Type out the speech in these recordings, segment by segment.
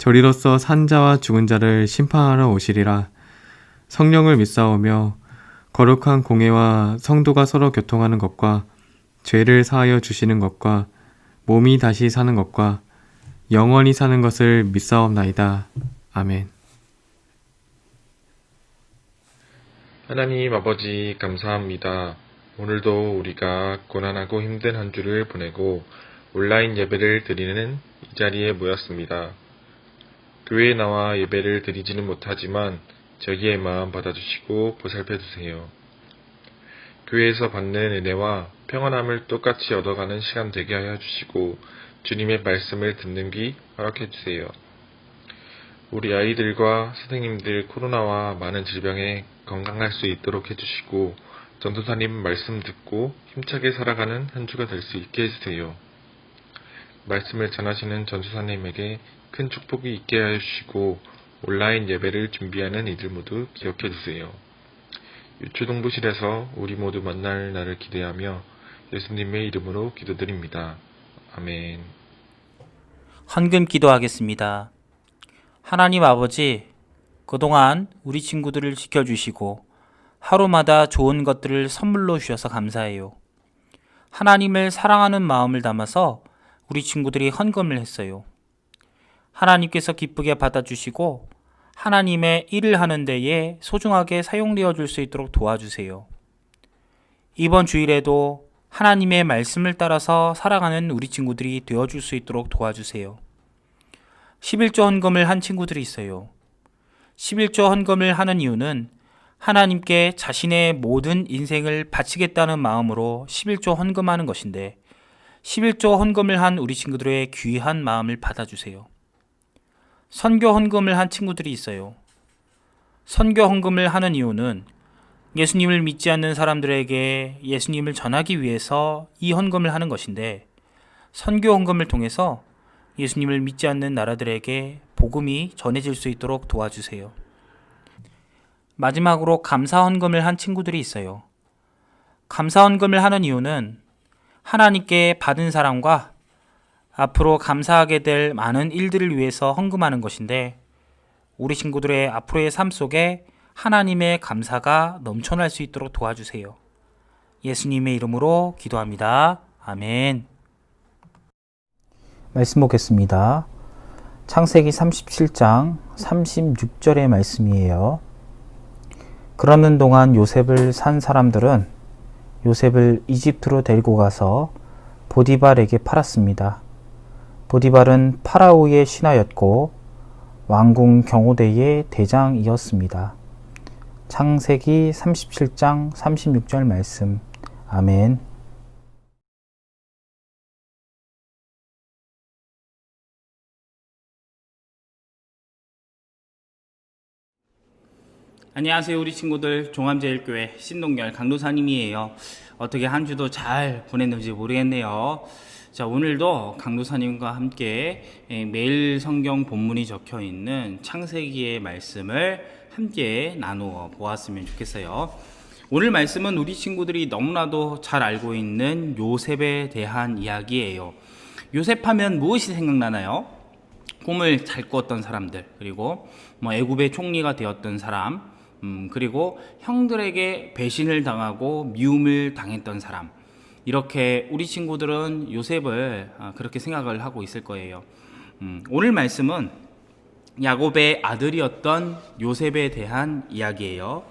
저리로서 산자와 죽은 자를 심판하러 오시리라. 성령을 믿사오며 거룩한 공예와 성도가 서로 교통하는 것과 죄를 사하여 주시는 것과 몸이 다시 사는 것과 영원히 사는 것을 믿사옵나이다. 아멘. 하나님 아버지 감사합니다. 오늘도 우리가 고난하고 힘든 한 주를 보내고 온라인 예배를 드리는 이 자리에 모였습니다. 교회에 나와 예배를 드리지는 못하지만 저희의 마음 받아주시고 보살펴 주세요. 교회에서 받는 은혜와 평안함을 똑같이 얻어가는 시간 되게 하여 주시고 주님의 말씀을 듣는 귀 허락해 주세요. 우리 아이들과 선생님들 코로나와 많은 질병에 건강할 수 있도록 해주시고 전도사님 말씀 듣고 힘차게 살아가는 한 주가 될 수 있게 해주세요. 말씀을 전하시는 전도사님에게 큰 축복이 있게 하여 주시고 온라인 예배를 준비하는 이들 모두 기억해 주세요. 유초동부실에서 우리 모두 만날 날을 기대하며 예수님의 이름으로 기도드립니다. 아멘. 헌금 기도하겠습니다. 하나님 아버지, 그동안 우리 친구들을 지켜주시고 하루마다 좋은 것들을 선물로 주셔서 감사해요. 하나님을 사랑하는 마음을 담아서 우리 친구들이 헌금을 했어요. 하나님께서 기쁘게 받아주시고 하나님의 일을 하는 데에 소중하게 사용되어 줄 수 있도록 도와주세요. 이번 주일에도 하나님의 말씀을 따라서 살아가는 우리 친구들이 되어 줄 수 있도록 도와주세요. 11조 헌금을 한 친구들이 있어요. 11조 헌금을 하는 이유는 하나님께 자신의 모든 인생을 바치겠다는 마음으로 11조 헌금하는 것인데 11조 헌금을 한 우리 친구들의 귀한 마음을 받아주세요. 선교 헌금을 한 친구들이 있어요. 선교 헌금을 하는 이유는 예수님을 믿지 않는 사람들에게 예수님을 전하기 위해서 이 헌금을 하는 것인데 선교 헌금을 통해서 예수님을 믿지 않는 나라들에게 복음이 전해질 수 있도록 도와주세요. 마지막으로 감사 헌금을 한 친구들이 있어요. 감사 헌금을 하는 이유는 하나님께 받은 사랑과 앞으로 감사하게 될 많은 일들을 위해서 헌금하는 것인데 우리 친구들의 앞으로의 삶 속에 하나님의 감사가 넘쳐날 수 있도록 도와주세요. 예수님의 이름으로 기도합니다. 아멘. 말씀 보겠습니다. 창세기 37장 36절의 말씀이에요. 그러는 동안 요셉을 산 사람들은 요셉을 이집트로 데리고 가서 보디발에게 팔았습니다. 보디발은 파라오의 신하였고 왕궁 경호대의 대장이었습니다. 창세기 37장 36절 말씀. 아멘. 안녕하세요 우리 친구들 종암제일교회 신동열 강도사님이에요 어떻게 한 주도 잘 보냈는지 모르겠네요 자 오늘도 강도사님과 함께 예, 매일 성경 본문이 적혀 있는 창세기의 말씀을 함께 나누어 보았으면 좋겠어요 오늘 말씀은 우리 친구들이 너무나도 잘 알고 있는 요셉에 대한 이야기예요 요셉 하면 무엇이 생각나나요? 꿈을 잘 꾸었던 사람들 그리고 뭐 애굽의 총리가 되었던 사람 음, 그리고 형들에게 배신을 당하고 미움을 당했던 사람 이렇게 우리 친구들은 요셉을 아, 그렇게 생각을 하고 있을 거예요. 음, 오늘 말씀은 야곱의 아들이었던 요셉에 대한 이야기예요.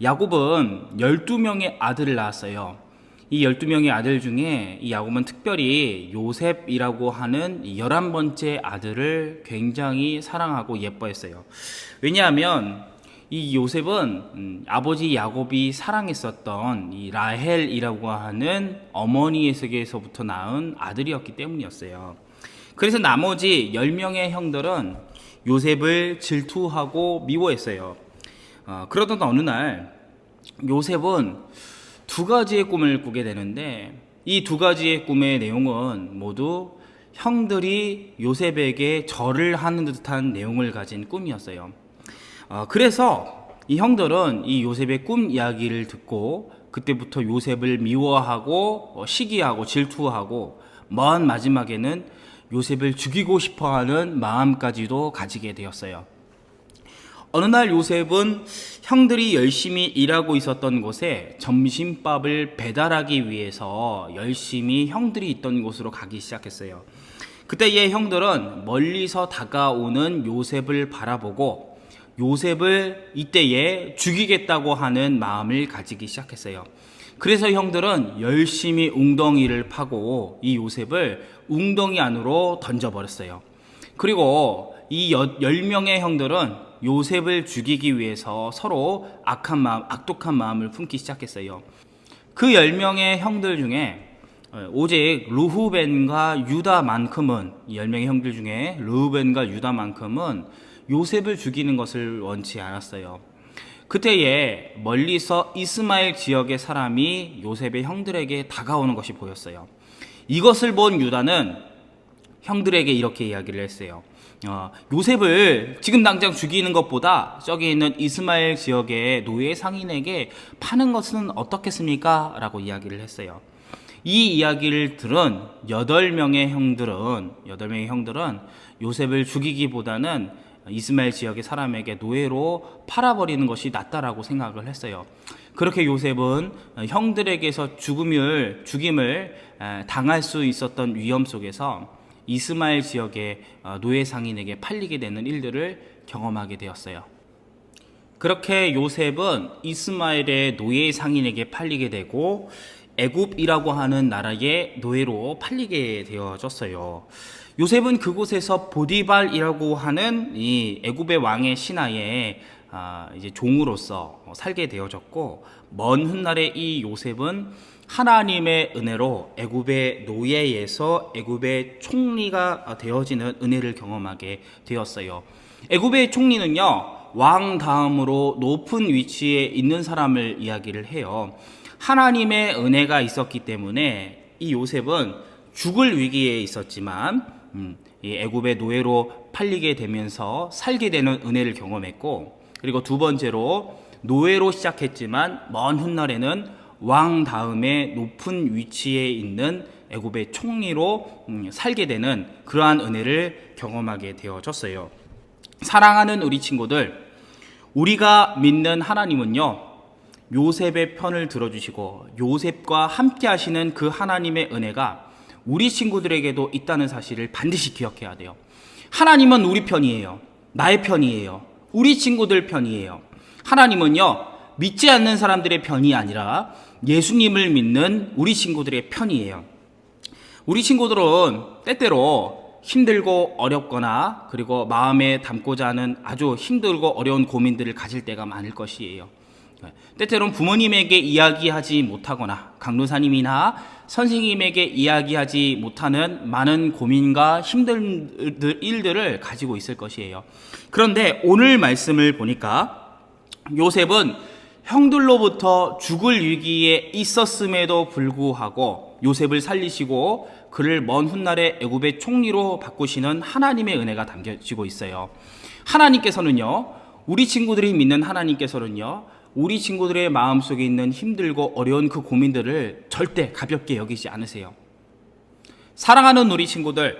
야곱은 12명의 아들을 낳았어요. 이 12명의 아들 중에 이 야곱은 특별히 요셉이라고 하는 11번째 아들을 굉장히 사랑하고 예뻐했어요. 왜냐하면 이 요셉은 음, 아버지 야곱이 사랑했었던 이 라헬이라고 하는 어머니에게서부터 낳은 아들이었기 때문이었어요. 그래서 나머지 10명의 형들은 요셉을 질투하고 미워했어요. 어, 그러던 어느 날 요셉은 두 가지의 꿈을 꾸게 되는데 이 두 가지의 꿈의 내용은 모두 형들이 요셉에게 절을 하는 듯한 내용을 가진 꿈이었어요. 어, 그래서 이 형들은 이 요셉의 꿈 이야기를 듣고 그때부터 요셉을 미워하고 어, 시기하고 질투하고 먼 마지막에는 요셉을 죽이고 싶어하는 마음까지도 가지게 되었어요. 어느 날 요셉은 형들이 열심히 일하고 있었던 곳에 점심밥을 배달하기 위해서 열심히 형들이 있던 곳으로 가기 시작했어요. 그때 이 형들은 멀리서 다가오는 요셉을 바라보고 요셉을 이때에 죽이겠다고 하는 마음을 가지기 시작했어요. 그래서 형들은 열심히 웅덩이를 파고 이 요셉을 웅덩이 안으로 던져버렸어요. 그리고 이 여- 10명의 형들은 요셉을 죽이기 위해서 서로 악한 마음, 악독한 마음을 품기 시작했어요. 그 10명의 형들 중에 어, 오직 루후벤과 유다만큼은 이 10명의 형들 중에 루후벤과 유다만큼은 요셉을 죽이는 것을 원치 않았어요. 그때에 멀리서 이스마엘 지역의 사람이 요셉의 형들에게 다가오는 것이 보였어요. 이것을 본 유다는 형들에게 이렇게 이야기를 했어요. 어, 요셉을 지금 당장 죽이는 것보다 저기 있는 이스마엘 지역의 노예 상인에게 파는 것은 어떻겠습니까? 라고 이야기를 했어요. 이 이야기를 들은 여덟 명의 형들은 여덟 명의 형들은 요셉을 죽이기보다는 이스마엘 지역의 사람에게 노예로 팔아버리는 것이 낫다라고 생각을 했어요. 그렇게 요셉은 형들에게서 죽음을 죽임을 에, 당할 수 있었던 위험 속에서 이스마엘 지역의 어, 노예 상인에게 팔리게 되는 일들을 경험하게 되었어요. 그렇게 요셉은 이스마엘의 노예 상인에게 팔리게 되고 애굽이라고 하는 나라의 노예로 팔리게 되어졌어요. 요셉은 그곳에서 보디발이라고 하는 이 애굽의 왕의 신하에 아, 이제 종으로서 살게 되어졌고 먼 훗날에 이 요셉은 하나님의 은혜로 애굽의 노예에서 애굽의 총리가 되어지는 은혜를 경험하게 되었어요. 애굽의 총리는요 왕 다음으로 높은 위치에 있는 사람을 이야기를 해요. 하나님의 은혜가 있었기 때문에 이 요셉은 죽을 위기에 있었지만 음, 이 애굽의 노예로 팔리게 되면서 살게 되는 은혜를 경험했고 그리고 두 번째로 노예로 시작했지만 먼 훗날에는 왕 다음에 높은 위치에 있는 애굽의 총리로 음, 살게 되는 그러한 은혜를 경험하게 되어졌어요. 사랑하는 우리 친구들, 우리가 믿는 하나님은요, 요셉의 편을 들어주시고 요셉과 함께 하시는 그 하나님의 은혜가 우리 친구들에게도 있다는 사실을 반드시 기억해야 돼요. 하나님은 우리 편이에요. 나의 편이에요. 우리 친구들 편이에요. 하나님은요, 믿지 않는 사람들의 편이 아니라 예수님을 믿는 우리 친구들의 편이에요. 우리 친구들은 때때로 힘들고 어렵거나 그리고 마음에 담고자 하는 아주 힘들고 어려운 고민들을 가질 때가 많을 것이에요. 때때로는 부모님에게 이야기하지 못하거나 강도사님이나 선생님에게 이야기하지 못하는 많은 고민과 힘든 일- 일들을 가지고 있을 것이에요. 그런데 오늘 말씀을 보니까 요셉은 형들로부터 죽을 위기에 있었음에도 불구하고 요셉을 살리시고 그를 먼 훗날에 애굽의 총리로 바꾸시는 하나님의 은혜가 담겨지고 있어요. 하나님께서는요, 우리 친구들이 믿는 하나님께서는요, 우리 친구들의 마음속에 있는 힘들고 어려운 그 고민들을 절대 가볍게 여기지 않으세요. 사랑하는 우리 친구들,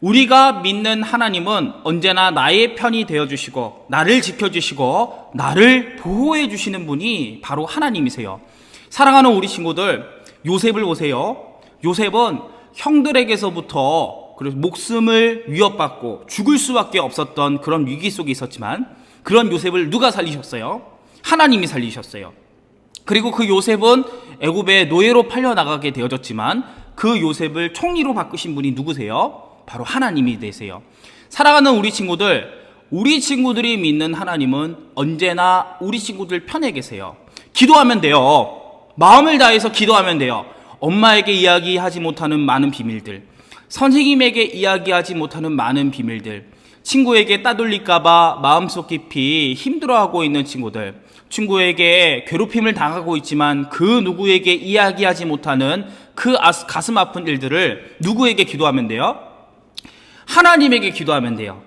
우리가 믿는 하나님은 언제나 나의 편이 되어 주시고 나를 지켜 주시고 나를 보호해 주시는 분이 바로 하나님이세요. 사랑하는 우리 친구들, 요셉을 보세요. 요셉은 형들에게서부터 그래서 목숨을 위협받고 죽을 수밖에 없었던 그런 위기 속에 있었지만 그런 요셉을 누가 살리셨어요? 하나님이 살리셨어요. 그리고 그 요셉은 애굽의 노예로 팔려 나가게 되어졌지만 그 요셉을 총리로 바꾸신 분이 누구세요? 바로 하나님이 되세요. 사랑하는 우리 친구들, 우리 친구들이 믿는 하나님은 언제나 우리 친구들 편에 계세요. 기도하면 돼요. 마음을 다해서 기도하면 돼요. 엄마에게 이야기하지 못하는 많은 비밀들, 선생님에게 이야기하지 못하는 많은 비밀들, 친구에게 따돌릴까봐 마음속 깊이 힘들어하고 있는 친구들, 친구에게 괴롭힘을 당하고 있지만 그 누구에게 이야기하지 못하는 그 가슴 아픈 일들을 누구에게 기도하면 돼요? 하나님에게 기도하면 돼요.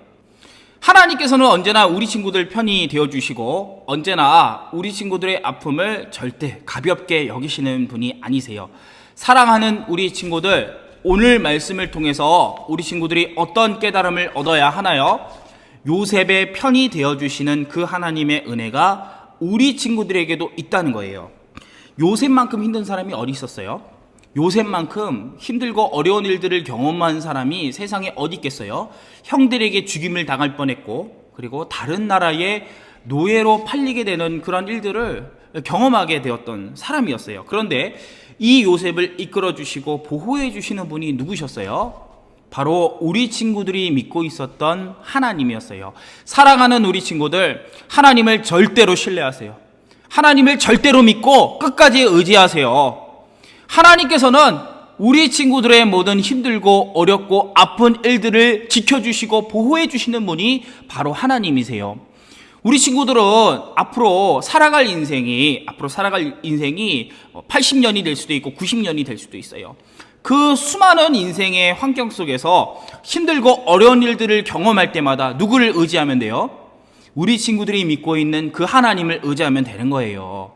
하나님께서는 언제나 우리 친구들 편이 되어 주시고 언제나 우리 친구들의 아픔을 절대 가볍게 여기시는 분이 아니세요. 사랑하는 우리 친구들 오늘 말씀을 통해서 우리 친구들이 어떤 깨달음을 얻어야 하나요? 요셉의 편이 되어 주시는 그 하나님의 은혜가 우리 친구들에게도 있다는 거예요. 요셉만큼 힘든 사람이 어디 있었어요? 요셉만큼 힘들고 어려운 일들을 경험한 사람이 세상에 어디 있겠어요? 형들에게 죽임을 당할 뻔했고, 그리고 다른 나라의 노예로 팔리게 되는 그런 일들을 경험하게 되었던 사람이었어요. 그런데 이 요셉을 이끌어 주시고 보호해 주시는 분이 누구셨어요? 바로 우리 친구들이 믿고 있었던 하나님이었어요. 사랑하는 우리 친구들, 하나님을 절대로 신뢰하세요. 하나님을 절대로 믿고 끝까지 의지하세요. 하나님께서는 우리 친구들의 모든 힘들고 어렵고 아픈 일들을 지켜주시고 보호해 주시는 분이 바로 하나님이세요. 우리 친구들은 앞으로 살아갈 인생이 앞으로 살아갈 인생이 80년이 될 수도 있고 90년이 될 수도 있어요. 그 수많은 인생의 환경 속에서 힘들고 어려운 일들을 경험할 때마다 누구를 의지하면 돼요? 우리 친구들이 믿고 있는 그 하나님을 의지하면 되는 거예요.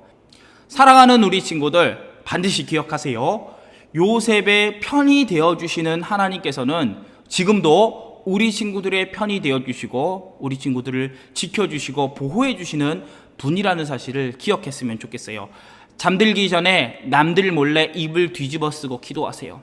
사랑하는 우리 친구들 반드시 기억하세요. 요셉의 편이 되어 주시는 하나님께서는 지금도 우리 친구들의 편이 되어 주시고 우리 친구들을 지켜 주시고 보호해 주시는 분이라는 사실을 기억했으면 좋겠어요. 잠들기 전에 남들 몰래 입을 뒤집어 쓰고 기도하세요.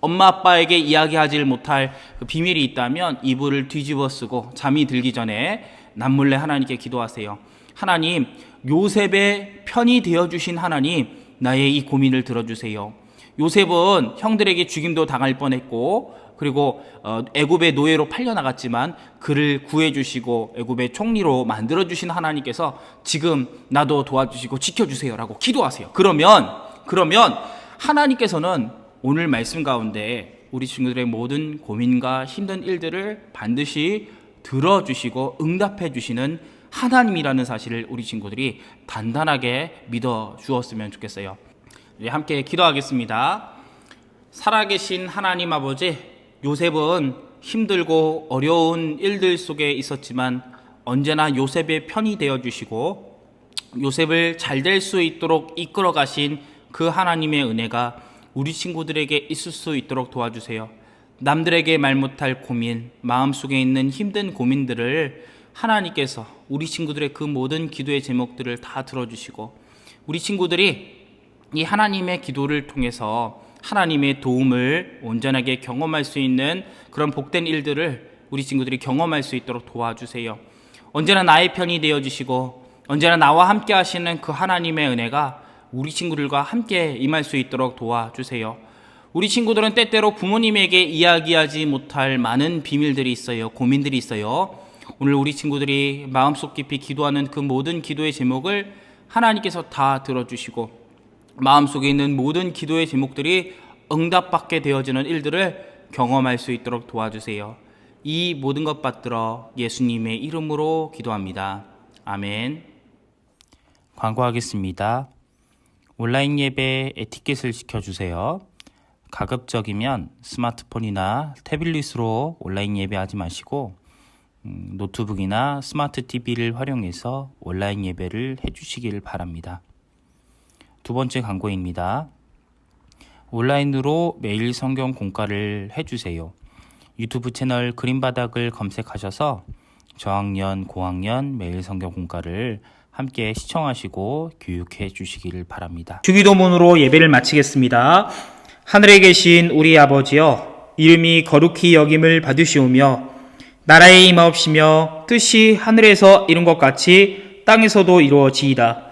엄마 아빠에게 이야기하지 못할 그 비밀이 있다면 이불을 뒤집어 쓰고 잠이 들기 전에 남몰래 하나님께 기도하세요. 하나님, 요셉의 편이 되어 주신 하나님, 나의 이 고민을 들어 주세요. 요셉은 형들에게 죽임도 당할 뻔했고 그리고 어, 애굽의 노예로 팔려 나갔지만 그를 구해 주시고 애굽의 총리로 만들어 주신 하나님께서 지금 나도 도와주시고 지켜 주세요라고 기도하세요. 그러면 그러면 하나님께서는 오늘 말씀 가운데 우리 친구들의 모든 고민과 힘든 일들을 반드시 들어 주시고 응답해 주시는 하나님이라는 사실을 우리 친구들이 단단하게 믿어 주었으면 좋겠어요. 우리 함께 기도하겠습니다. 살아계신 하나님 아버지, 요셉은 힘들고 어려운 일들 속에 있었지만 언제나 요셉의 편이 되어 주시고 요셉을 잘 될 수 있도록 이끌어 가신 그 하나님의 은혜가 우리 친구들에게 있을 수 있도록 도와주세요. 남들에게 말 못할 고민, 마음속에 있는 힘든 고민들을 하나님께서 우리 친구들의 그 모든 기도의 제목들을 다 들어주시고 우리 친구들이 이 하나님의 기도를 통해서 하나님의 도움을 온전하게 경험할 수 있는 그런 복된 일들을 우리 친구들이 경험할 수 있도록 도와주세요. 언제나 나의 편이 되어 주시고 언제나 나와 함께 하시는 그 하나님의 은혜가 우리 친구들과 함께 임할 수 있도록 도와주세요. 우리 친구들은 때때로 부모님에게 이야기하지 못할 많은 비밀들이 있어요. 고민들이 있어요. 오늘 우리 친구들이 마음속 깊이 기도하는 그 모든 기도의 제목을 하나님께서 다 들어주시고 마음속에 있는 모든 기도의 제목들이 응답받게 되어지는 일들을 경험할 수 있도록 도와주세요. 이 모든 것 받들어 예수님의 이름으로 기도합니다. 아멘. 광고하겠습니다. 온라인 예배 에티켓을 지켜주세요. 가급적이면 스마트폰이나 태블릿으로 온라인 예배하지 마시고 음, 노트북이나 스마트 TV를 활용해서 온라인 예배를 해주시길 바랍니다. 두 번째 광고입니다. 온라인으로 매일 성경 공과를 해주세요. 유튜브 채널 그림바닥을 검색하셔서 저학년, 고학년 매일 성경 공과를 함께 시청하시고 교육해 주시기를 바랍니다. 주기도문으로 예배를 마치겠습니다. 하늘에 계신 우리 아버지여, 이름이 거룩히 여김을 받으시오며, 나라의 임하옵시며, 뜻이 하늘에서 이룬 것 같이 땅에서도 이루어지이다.